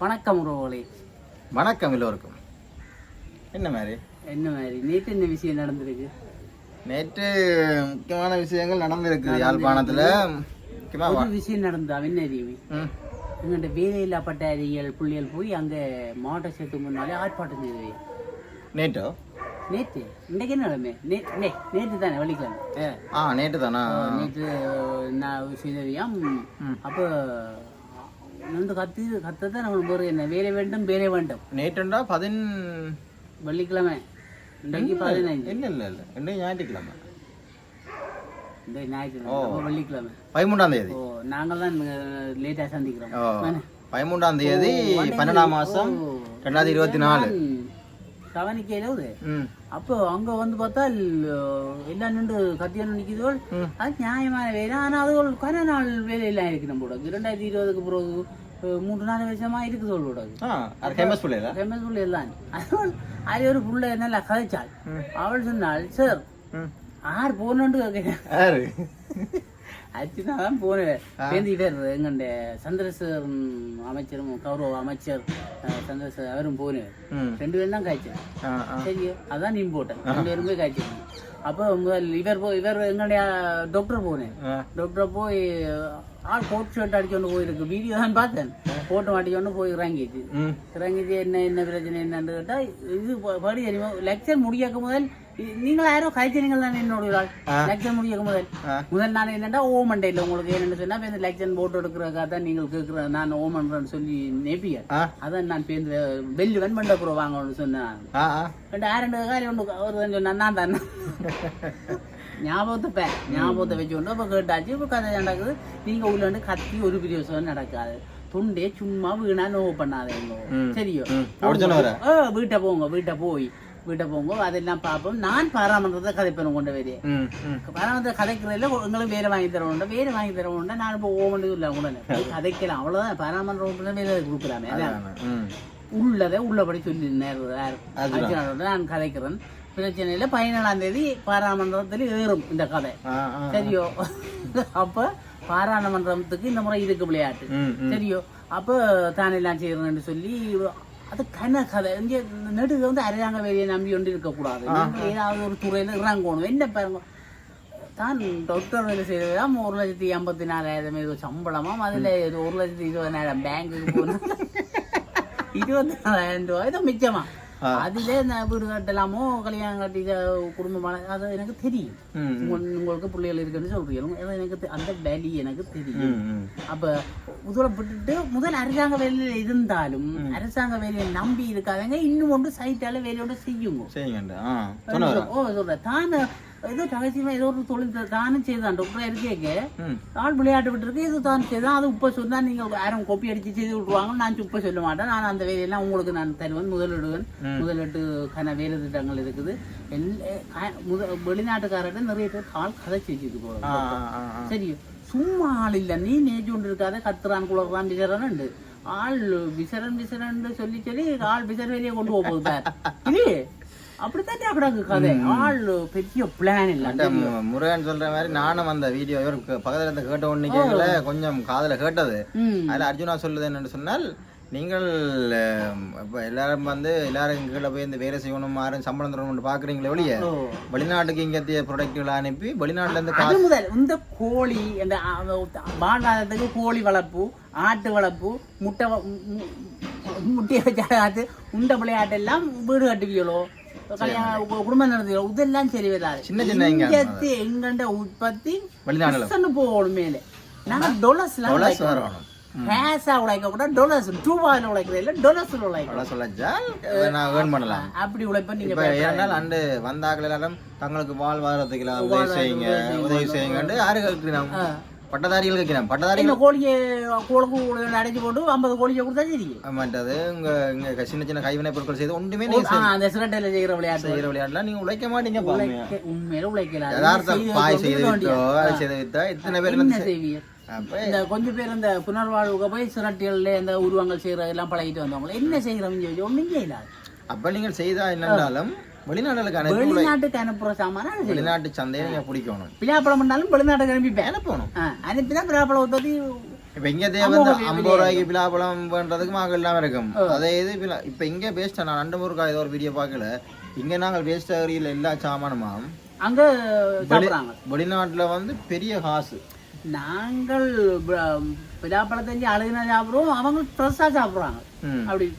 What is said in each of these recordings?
வணக்கம் உறவுகளே. வணக்கம் எல்லோருக்கும். என்ன மாதிரி? என்ன மாதிரி? நேற்று என்ன விஷயம் நடந்திருக்கு? நேற்று முக்கியமான விஷயங்கள் நடந்திருக்கு யாழ்ப்பாணத்துல. ஒரு விஷயம் நடந்தா என்ன அறியுமே எங்கள்கிட்ட வேலையில்லா பட்டாரிகள் புள்ளிகள் போய் அங்கே மாவட்ட சேர்த்து முன்னாலே ஆர்ப்பாட்டம் செய்தவை நேற்றோ நேற்று இன்றைக்கு என்ன நிலைமை நே நே நேற்று தானே வெள்ளிக்கிழமை. ஆ நேற்று தானா? நேற்று நான் செய்தவையாம் அப்போ வந்து கத்து கத்ததான் நம்மளுக்கு ஒரு என்ன? வேலை வேண்டும் வேலை வேண்டும். நேற்றுண்டா பதின் வெள்ளிக்கிழமை. இன்றைக்கு பதினைஞ்சு இல்ல இல்ல இல்ல. இன்றைக்கு ஞாயிற்றுக்கிழமை. இந்த ஞாயிற்றுக்கிழமை. வெள்ளிக்கிழமை. பதிமூன்றாம் தேதி. ஓ நாங்கள் தான் லேட்டாக சந்திக்கிறோம். பதிமூன்றாம் தேதி பன்னெண்டாம் மாசம் ரெண்டாயிரத்தி இருபத்தி நாலு. கவனிக்கையில ஒரு ம். அப்போ அங்க வந்து பார்த்தா எல்லாம் நின்று கத்தியான நிக்குதோல் அது நியாயமான வேலை. ஆனா அது கன நாள் வேலையெல்லாம் இருக்கு நம்மளோட இரண்டாயிரத்தி இருபதுக்கு பிறகு மூன்று நாலு வருஷமா இருக்குது அவளோட ஃபேமஸ் புள்ள எல்லாம் அதுவும் அது ஒரு புள்ள நல்லா கதைச்சாள். அவள் சொன்னாள் சார் ஆர் போனோண்டு கேட்கிறேன் யாரு அச்சுனா தான் போனேன் பேந்தி பேர் எங்கண்ட சந்திரசேகரன் அமைச்சரும் கௌரவ அமைச்சர் சந்திரசேகர் அவரும் போனேன் ரெண்டு பேரும் தான் காய்ச்சல். சரி அதான் நீ போட்டேன். ரெண்டு பேரும் போய் காய்ச்சல். அப்போ முதல் இவர் போய் இவர் எங்களுடைய டாக்டர் போனேன். டாக்டர் போய் ஆள் கோட் ஷர்ட் அடிச்சோண்டு போயிருக்கு. வீடியோ தான் பார்த்தேன். போட்டு மாட்டிக்கொண்டு போய் இறங்கிச்சு இறங்கிச்சு என்ன என்ன பிரச்சனை என்னன்னு கேட்டா இது படி தெரியுமா லெக்சர் முடியாக்க முதல் நீங்கள் யாரோ காய்ச்சல் தானே என்னோட லெக்சர் முடியாக்க முதல். முதல் நான் என்னடா ஓமண்டே இல்லை உங்களுக்கு என்னன்னு சொன்னா இப்ப இந்த லெக்சர் போட்டு எடுக்கிறக்காக தான் நீங்கள் கேட்குற நான் ஓமன்றேன்னு சொல்லி நேப்பியர். ஆ. அதான் நான் பேருந்து பெல்லு வெண்மண்டபுரம் வாங்கணும்னு சொன்னேன் ஆ ஆ. ரெண்டு ஆரண்டு காரி ஒன்று தான் சொன்னான் நான் தானே ஞாபகத்தை பே ஞாபகத்தை வச்சுக்கொண்டு அப்போ கேட்டாச்சு இப்போ கதை நடக்குது. நீங்கள் உள்ள கத்தி ஒரு பிரியோசம் நடக்காது. துண்டே சும்மா வீணா நோவு பண்ணாதீங்க. சரியோ? வீட்டை போங்க வீட்டை போய். வீட்டை போங்க அதெல்லாம் பார்ப்போம். நான் பாராமன்றத்தை கதைப்பேன் கொண்டு ம் பாராமன்றத்தை கதைக்கிறதுல உங்களுக்கு வேலை வாங்கி தரவுண்டா வேலை வாங்கி தரவுண்டா நான் இப்போ ஓமண்டு இல்லை. கூட கதைக்கலாம். அவ்வளோதான் பாராமன்றம் வேலை கொடுக்கலாமே. அதான். ம். உள்ளதை உள்ளபடி சொல்லி நான் கதைக்கிறேன். பிரச்சனையில் பதினேழாம் தேதி பாராளுமன்றத்தில் ஏறும் இந்த கதை. சரியோ? அப்ப பாராளுமன்றத்துக்கு இந்த முறை இருக்கு விளையாட்டு. சரியோ? அப்போ தானெல்லாம் செய்யறேன்னு சொல்லி அது கன கதை இங்கே நெடுக வந்து அரசாங்க வேலையை நம்பி கொண்டு இருக்கக்கூடாது ஏதாவது ஒரு துறையில இறங்கணும் என்ன பாருங்க தான் டாக்டர் வேலை செய்யறதாம் ஒரு லட்சத்தி ஐம்பத்தி நாலாயிரம் ஏதோ சம்பளமாம் அதுல ஒரு லட்சத்தி இருபதாயிரம் போகணும் இருபத்தி நாலாயிரம் ரூபாய் ஏதோ மிச்சமா அதுல வீடு கட்டலாமோ கல்யாணம் கட்டி அஹ், குடும்பம் வள- அது எனக்கு தெரியும். உங்களுக்கு பிள்ளைகள் இருக்குன்னு சொல்றீங்க. அது எனக்கு அந்த வேலி எனக்கு தெரியும். அப்ப விட்டுட்டு முதல் அரசாங்க வேலையில இருந்தாலும் அரசாங்க வேலையை நம்பி இருக்காதங்க இன்னும் ஒன்று சைட்டால வேலையோட செய்யுங்க. ஓ சொல்றேன். தான் ஏதோ ரகசியமா ஏதோ ஒரு தொழில் தானும் செய்தான். டாக்டர் இருக்கேங்க. ம். ஆள் விளையாட்டு விட்டுருக்கு. இது தான் செய்தான். அது உப்ப சொன்னா நீங்க யாரும் கோப்பி அடிச்சு செய்து விட்டுருவாங்க நான் உப்ப சொல்ல மாட்டேன். நான் அந்த வேலையெல்லாம் உங்களுக்கு நான் தருவேன். முதலிடுவேன். முதலிட்டு கன வேலை திட்டங்கள் இருக்குது. வெளிநாட்டுக்காரர்கிட்ட நிறைய பேர் ஆள் கதை செஞ்சுட்டு ஆ சரி சும்மா ஆள் இல்ல. நீ நேற்று கொண்டு இருக்காத. கத்துறான் குளறான் விசரன் உண்டு ஆள் விசரன் விசரன் சொல்லி சொல்லி ஆள் விசர வேலையை கொண்டு போகுது அப்படித்தான் கிடக்கு கதை. ஆள் பெரிய பிளான் இல்ல முருகன் சொல்ற மாதிரி நானும் அந்த வீடியோ இவர் பக்கத்துல இருந்து கேட்ட ஒண்ணு கேட்கல கொஞ்சம் காதுல கேட்டது. அதுல அர்ஜுனா சொல்லுது என்னன்னு சொன்னால் நீங்கள் இப்ப எல்லாரும் வந்து எல்லாரும் கீழே போய் இந்த வேலை செய்யணும் யாரும் சம்பளம் தரணும்னு பாக்குறீங்களே ஓ. வெளிநாட்டுக்கு இங்கத்திய ப்ரொடக்ட்களை அனுப்பி வெளிநாட்டுல இருந்து அது முதல். இந்த கோழி இந்த வாழ்வாதாரத்துக்கு கோழி வளர்ப்பு ஆட்டு வளர்ப்பு முட்டை முட்டையை வச்சாட்டு உண்டை விளையாட்டெல்லாம் வீடு கட்டுவியலோ கல்யாணம் கு- குடும்பம் நடத்துவீங்களோ இதெல்லாம் சரி வராது சின்ன சின்ன இங்க இங்கத்து எங்கண்ட உற்பத்தி பர்சன்ட் போகணும் மேலே. நாங்க டொலர்ஸ்லாம் டொலர்ஸ் வரணும் கேஸா உழைக்க கூட டொலர்ஸ் ரூபாயில் உழைக்கிறது இல்லை டொலர்ஸ்ல உழைக்கணும் அவ்வளோ சொல்லச்சால் நான் ஏர்ன் பண்ணலாம். அப்படி உழைப்ப நீங்க ஏனால் அண்டு வந்தாக்கள் எல்லாரும் தங்களுக்கு வாழ்வாதாரத்துக்கு உதவி செய்யுங்க உதவி செய்யுங்கன்னு யாரு கேட்கிறோம் பட்டதாரிகள் கேட்கிறோம் பட்டதாரிகள் இந்த கோழியை கோழுக்கு அடைஞ்சு போட்டு ஐம்பது கோழியை கொடுத்தா சரி. மற்றது இங்க இங்க சின்ன சின்ன கைவினை பொருட்கள் செய்து ஒன்றுமே நீங்க அந்த சிரட்டையில செய்யற விளையாட்டு. செய்யற விளையாட்டுலாம் நீங்க உழைக்க மாட்டீங்க உண்மையில உழைக்கலாம் யதார்த்த செய்து பாய் செய்து. அதை செய்து வித்தா இத்தனை பேர் என்ன வந்து செய்வீங்க இந்த கொஞ்சம் பேர் இந்த புனர்வாழ்வுக்கு போய் சிரட்டியல்ல இந்த உருவங்கள் செய்யறது எல்லாம் பழகிட்டு வந்தவங்க என்ன செய்யறவங்க சொல்லி ஒண்ணும் செய்யலாது அப்ப நீங்கள் செய்தா என்னன்னாலும் வெளிநாடுகளுக்கு அனுப்பி வெளிநாட்டுக்கு அனுப்புற சாமான வெளிநாட்டு சந்தையை நீங்க பிடிக்கணும் பிள்ளாப்பழம் பண்ணாலும் வெளிநாட்டுக்கு அனுப்பிப்பேன் அனுப்பணும். ஆ, அனுப்பிதான் பிள்ளாப்பழம் உற்பத்தி இப்ப இங்க தேவை ஐம்பது ரூபாய்க்கு பிலாப்பழம் பண்றதுக்கு மாங்க இல்லாம இருக்கும். அதே இது பிலா- இப்ப இங்க வேஸ்ட் நான் ரெண்டு முருக்கா ஏதோ ஒரு வீடியோ பார்க்கல. இங்க நாங்கள் வேஸ்ட் ஏரியில எல்லா சாமானுமாம். அங்க வெளிநாட்டுல வந்து பெரிய காசு. நாங்கள் பிலாப்பழத்தஞ்சு அழுகினா சாப்பிடுவோம். அவங்க ஃப்ரெஷ்ஷாக சாப்பிடுறாங்க. அப்படி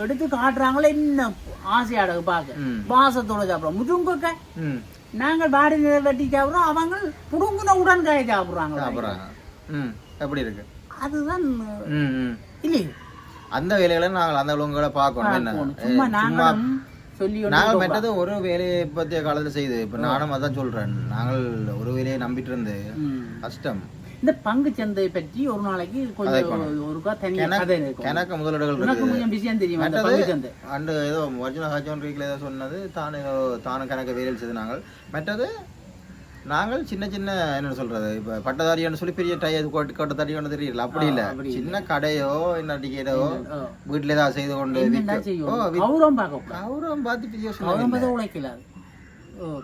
எடுத்து காட்டுறாங்களே என்ன ஆசையாடகு பார்க்க. வாசத்தோட சாப்பிடுறோம். முதுங்கக்க. ம். நாங்கள் பாடி வெட்டி சாப்பிடுறோம். அவங்க புடுங்குன உடன்காய சாப்பிடுறாங்க. எப்படி இருக்கு? அதுதான் இல்லையே? அந்த வேலைகளை நாங்கள் அந்த ஒழுங்குகளை பார்க்கணும். என்ன? நாங்கள் மெட்டது ஒரு வேலையை இப்பத்திய காலத்துல செய்து இப்ப நானும் அதான் சொல்றேன். நாங்கள் ஒரு வேலையை நம்பிட்டு இருந்து. கஷ்டம். இந்த பங்கு சந்தை பற்றி ஒரு நாளைக்கு கொஞ்சம் ஒருக்கா தனியாக கதை இருக்கும் எனக்கு முதலீடுகள் இருக்குது. கொஞ்சம் பிஸியாக தெரியும் அந்த பங்கு சந்தை. அண்டு ஏதோ ஒரிஜினல் ஹஜோன் ரீக்கில் ஏதோ சொன்னது தான் தானும் கணக்கு வேலையில் செய்து நாங்கள் மற்றது நாங்கள் சின்ன சின்ன என்ன சொல்றது? இப்ப பட்டதாரின்னு சொல்லி பெரிய டை கொட்டு கொட்ட தடி ஒன்று தெரியல. அப்படி இல்ல. சின்ன கடையோ என்ன டிக்கெட்டோ. வீட்டுல ஏதாவது செய்து கொண்டு கௌரவம் பார்க்க கௌரவம் பார்த்து உழைக்கல.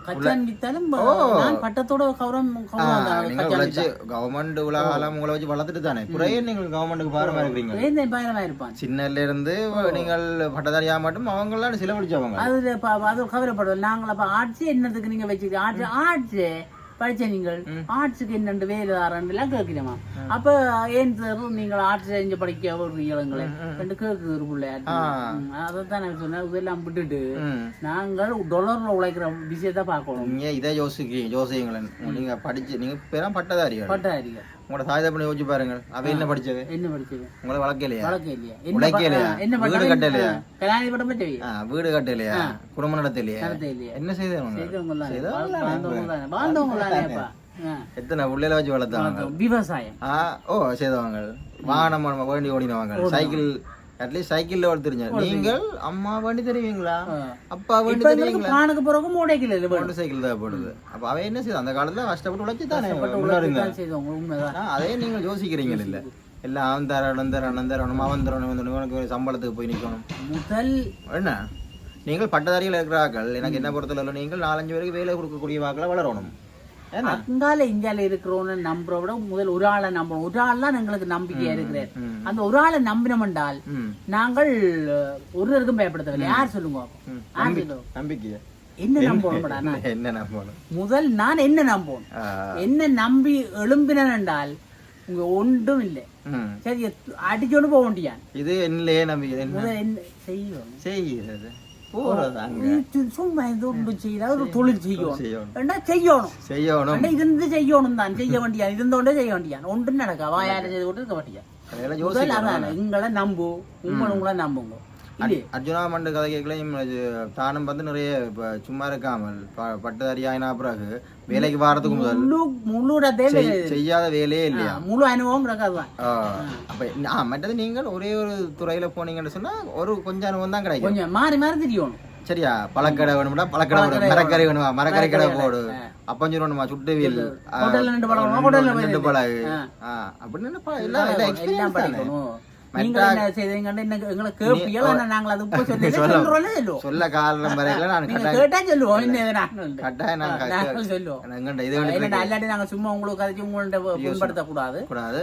கச்சான் வித்தாலும் நான் பட்டத்தோட கௌரவம் கௌரவம் தான் நீங்க உழைச்சு கவர்மெண்ட் உலகாலம் உங்களை வச்சு வளர்த்துட்டு தானே? குறைய நீங்கள் கவர்மெண்ட்டுக்கு பாரமா இருக்கிறீங்க இருப்பான். சின்னல இருந்து நீங்கள் பட்டதாரியா மட்டும் அவங்களாம் செலவழிச்சவங்க அது அது கவலைப்படுவோம் நாங்கள் அப்ப ஆட்சி என்னதுக்கு நீங்க வச்சுக்க ஆட்சி ஆட்சி. படிச்ச நீங்கள் ஆட்சிக்கு என்னண்டு வேலை தாரண்டெல்லாம் கேட்கிறோமா அப்ப ஏன் சார் நீங்கள் ஆட்சி செஞ்சு படிக்க விடுறீங்களே ரெண்டு கேட்குது பிள்ளையாட்டு அதைத்தான் நான் சொன்னேன். இதெல்லாம் விட்டுட்டு. நாங்கள் டொலர்ல உழைக்கிற விஷயத்தை பார்க்கணும். நீங்க இதை யோசிக்கிறீங்க யோசிங்களேன் நீங்க படிச்சு நீங்க பேரும் பட்டதாரிகள். பட்டாரிகள் உங்களோட தாய் தப்பனை யோசிச்சு பாருங்க அவ என்ன படிச்சது? என்ன படிச்சது? உங்களை வழக்கம் இல்லையா? உழைக்கலையா? ப- என்ன வீடு பட்டம் கட்டலையா? கல்யாணி பட்டம் பற்றி ஆ, வீடு கட்டலையா குடும்பம் நடத்தலையா நடத்த இல்லையா? என்ன செய்தவங்க வாழ்ந்தவங்க. எத்தனை உள்ளில வச்சு வளர்த்தாங்க? விவசாயம். ஓ செய்தவங்க. வாகனம் வேண்டி ஓடினவங்க. சைக்கிள் அட்லீஸ்ட் சைக்கிள்ல வளர்த்துருங்க. நீங்கள் அம்மா வேண்டி தெரியுங்களா அப்பா வேண்டி தெரியுங்களா பானுக்கு பிறகு மூடைக்கல இல்லை மோட்டர் சைக்கிள் தேவைப்படுது அப்ப அவ என்ன செய்யுது அந்த காலத்துல கஷ்டப்பட்டு உழைச்சு தானே அதே நீங்கள் யோசிக்கிறீங்க இல்ல. எல்லாம் அவன் தரணும் அவன் தரணும் இவன் தரணும், இவனுக்கு ஒரு சம்பளத்துக்கு போய் நிக்கணும். முதல் என்ன? நீங்கள் பட்டதாரிகள் இருக்கிறார்கள். எனக்கு என்ன பொறுத்தளவு நீங்கள் நாலஞ்சு பேருக்கு வேலை கொடுக்கக்கூடிய வாக்களை வளரணும். அங்கால இந்தியால இருக்கிறவன நம்புற விட முதல் ஒரு ஆளை நம்பணும். ஒரு ஆள் தான் எங்களுக்கு நம்பிக்கையா இருக்கிறார். அந்த ஒரு ஆளை நம்பினோம் என்றால் நாங்கள் ஒருவருக்கும் பயப்படுத்தவில்லை. யார் சொல்லுங்க. யார் சொல்லுவோம் நம்பிக்கைய என்ன நம்பணும்டா நான்? என்ன நம்பணும்? முதல் நான் என்ன நம்பணும் ஆ, என்ன நம்பி எழும்பினேன் என்றால் உங்க ஒன்றும் இல்லை. சரி அடிச்சோண்டு போக வேண்டியான் இது என்ன? என்ன? செய்யும் செய்கிறது. சும்மா இது ஒன்றும் செய்யல. ஒரு தொழில் செய்யணும். ஏண்டா செய்யணும். செய்யணும். இருந்து செய்யணும் தான். செய்ய வேண்டியான் இருந்தோண்டே செய்ய வேண்டியான் ஒன்றும் நடக்க வாயால செய்து கொண்டு இருக்க வேண்டியான் முதல் அதான் எங்களை நம்பு. உங்களை உங்களை நம்புங்க. அர்ஜுனா மண்டு கதை கேட்கலையும் தானும் வந்து நிறைய இப்ப சும்மா இருக்காமல் பட்டதாரி ஆயினா பிறகு வேலைக்கு வாரத்துக்கு முதல் முழு செய்யாத வேலையே இல்லையா? முழு அனுபவம் அப்ப ஆ, மற்றது நீங்கள் ஒரே ஒரு துறையில போனீங்கன்னு சொன்னா ஒரு கொஞ்சம் அனுபவம் தான் கிடைக்கும். கொஞ்சம் மாறி மாறி தெரியணும் சரியா? பழக்கடை வேணும்னா பழக்கடை வேணும் மரக்கறி வேணுமா? மரக்கறி கடை போடு. அப்பஞ்சு வேணுமா? சுட்டுவியல் பழகு ஆ, அப்படின்னு சொல்லி காரணம் வரையில நான் நீங்க கேட்டா சொல்லுவோம். கட்டாயம் அல்லாட்டி நாங்க சும்மா உங்களுக்கு கதைச்சு உங்கள்ட்ட புண்படுத்த கூடாது.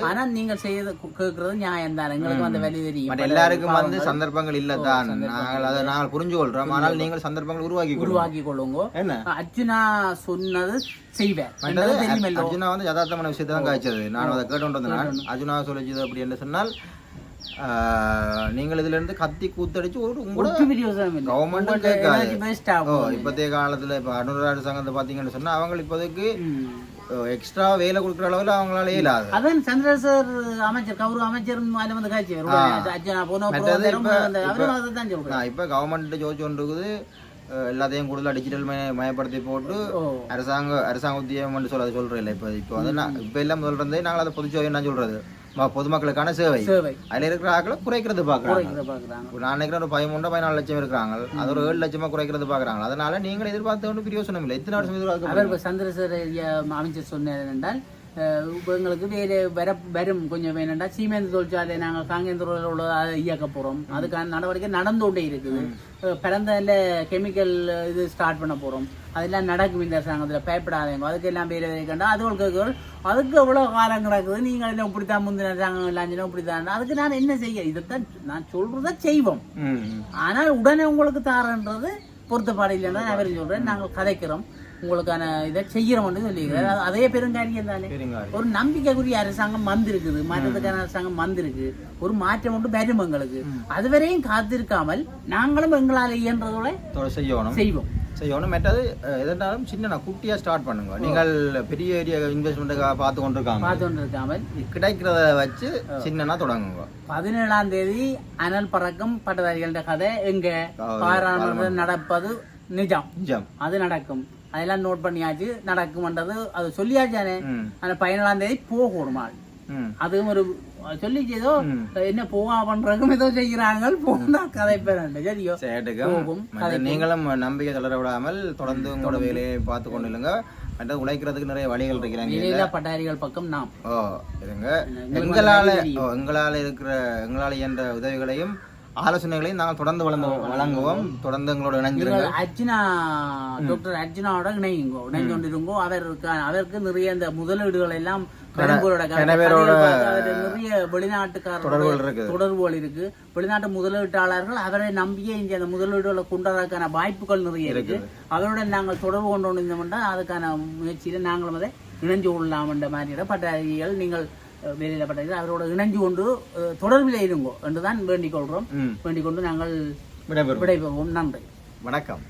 ஆனா நீங்க செய்யறது கேட்கறது நியாயம் தான். எங்களுக்கு அந்த வெளி தெரியும். பட் எல்லாருக்கும் வந்து சந்தர்ப்பங்கள் இல்ல தான் நாங்கள் அதை நாங்கள் புரிஞ்சு கொள்றோம் ஆனால் நீங்கள் சந்தர்ப்பங்கள் உருவாக்கி உருவாக்கி கொள்ளுங்க. அர்ஜுனா சொன்னது செய்வேன் அர்ஜுனா வந்து யதார்த்தமான விஷயத்தை தான் காய்ச்சது. நான் அதை கேட்டு வந்தேன் அர்ஜுனா சொல்லிச்சது அப்படி என்று சொன்னால் நீங்கள் இதுல இருந்து கத்தி கூத்தடிச்சு ஒரு உங்களோட ஒட்டு பிரியோசனம் இல்லை. கவர்மெண்ட் கேட்காது. இப்போதைய காலத்துல இப்ப அனுராட சங்கத்தை பாத்தீங்கன்னு சொன்னா அவங்க இப்போதைக்கு. எக்ஸ்ட்ரா வேலை கொடுக்குற அளவுல அவங்களால இயலாது அதான் சந்திரசேகர் அமைச்சர் கௌரவ அமைச்சர் மேல வந்து காய்ச்சி இப்ப கவர்மெண்ட் ஜோதிச்சு கொண்டு இருக்குது எல்லாத்தையும் கூடுதலா டிஜிட்டல் மய மயப்படுத்தி போட்டு அரசாங்க அரசாங்க உத்தியோகம் சொல்ல சொல்றேன் இல்லை. இப்போ இப்போ அதை நான் இப்போ எல்லாம் சொல்றது நாங்கள் அதை பொதுச்சேவை என்ன சொல்றது. பொதுமக்களுக்கான சேவை. அதுல இருக்கிற ஆக்களை குறைக்கிறது பாக்குறாங்க நான் நினைக்கிறேன் ஒரு பதிமூணு பதினாலு லட்சம் இருக்கிறாங்க. அது ஒரு ஏழு லட்சமா குறைக்கிறது பாக்குறாங்க அதனால நீங்கள் எதிர்பார்த்த ஒன்றும் பிரயோசனம் இல்லை. எத்தனை வருஷம் எதிர்பார்க்க சந்திரசேகர் அமைச்சர் சொன்னார் என்றால் இப்ப எங்களுக்கு வேறு வர வரும் கொஞ்சம் வேணும்டா சீமெந்து தொழிற்சாலை நாங்கள் காங்கேந்திரில் உள்ள அதை இயக்க போகிறோம் அதுக்கான நடவடிக்கை நடந்து கொண்டே இருக்குது பிறந்ததில் கெமிக்கல் இது ஸ்டார்ட் பண்ண போகிறோம் அதெல்லாம் நடக்கும் இந்த அரசாங்கத்தில் பயப்படாதீங்க அதுக்கெல்லாம் பேர் கண்டா அது உங்களுக்கு அதுக்கு எவ்வளோ காலம் கிடக்குது நீங்கள் எல்லாம் இப்படித்தான் முந்தின அரசாங்கம் எல்லாம் சொன்னா இப்படித்தான் அதுக்கு நான் என்ன செய்ய இதைத்தான் நான் சொல்றதை செய்வோம். ஆனால் உடனே உங்களுக்கு தாரன்றது பொருத்தப்பாடு இல்லைன்னா நான் வேறு சொல்றேன் நாங்கள் கதைக்கிறோம் உங்களுக்கான இதை செய்யறோம்னு சொல்லியிருக்கிறேன் அது பெருங்காரியம் தானே ஒரு நம்பிக்கைக்குரிய அரசாங்கம் வந்திருக்குது. மாற்றத்துக்கான அரசாங்கம் வந்திருக்கு. ஒரு மாற்றம் ஒன்று வரும் எங்களுக்கு. அதுவரையும் காத்திருக்காமல் நாங்களும் எங்களால் இயன்றதோட செய்யணும். செய்வோம். செய்யணும். மற்றது எதனாலும் சின்ன குட்டியா ஸ்டார்ட் பண்ணுங்க. நீங்கள் பெரிய ஏரியா இன்வெஸ்ட்மெண்ட்டுக்காக பார்த்து கொண்டிருக்காங்க பார்த்து கொண்டு இருக்காமல் கிடைக்கிறத வச்சு சின்னனா தொடங்குங்க. பதினேழாம் தேதி அனல் பறக்கும் பட்டதாரிகளோட கதை எங்க? பாராளுமன்றம் நடப்பது நிஜம். நிஜம். அது நடக்கும். அதெல்லாம் நோட் பண்ணியாச்சு நடக்கும்ன்றது அது சொல்லியாச்சானே அந்த பதினேழாம் தேதி போகணும் ம். அதுவும் ஒரு சொல்லிச்சு ஏதோ. என்ன போவா பண்றதுக்கும் ஏதோ செய்கிறாங்க போனா கதை பேரண்ட சரியோ? போகும், நீங்களும் நம்பிக்கை தளர விடாமல் தொடர்ந்து உங்களோட வேலையை பார்த்து கொண்டு இல்லைங்க மற்றது உழைக்கிறதுக்கு நிறைய வழிகள் இருக்கிறாங்க பட்டாரிகள் பக்கம் நாம். ஓ எங்களுக்கு எங்களால எங்களால இருக்கிற எங்களால் இயன்ற உதவிகளையும் ஆலோசனைகளையும் நாங்கள் தொடர்ந்து வளர்ந்து வழங்குவோம். தொடர்ந்து எங்களோட இணைஞ்சிருங்க அர்ஜுனா டாக்டர் அர்ஜுனாவோட இணையுங்கோ இணைஞ்சு கொண்டிருங்கோ. அவருக்கு அவருக்கு நிறைய இந்த முதலீடுகள் எல்லாம் நிறைய வெளிநாட்டுக்காரர்கள் தொடர்புகள் இருக்கு வெளிநாட்டு முதலீட்டாளர்கள் அவரை நம்பியே இங்க அந்த முதலீடுகளை கொண்டதற்கான வாய்ப்புகள் நிறைய இருக்கு அவருடன் நாங்கள் தொடர்பு கொண்டு வந்தோம்னா அதுக்கான முயற்சியில நாங்களும் அதை இணைஞ்சு கொள்ளலாம்ன்ற மாதிரியான பட்டாரிகள் நீங்கள் பட்டாரிகள் அவரோட இணைஞ்சு கொண்டு தொடர்பில் இருங்கோ என்றுதான் வேண்டிக் கொள்றோம். ம். வேண்டிக் கொண்டு நாங்கள் விடைபெறும் விடைபெறுவோம். நன்றி. வணக்கம்.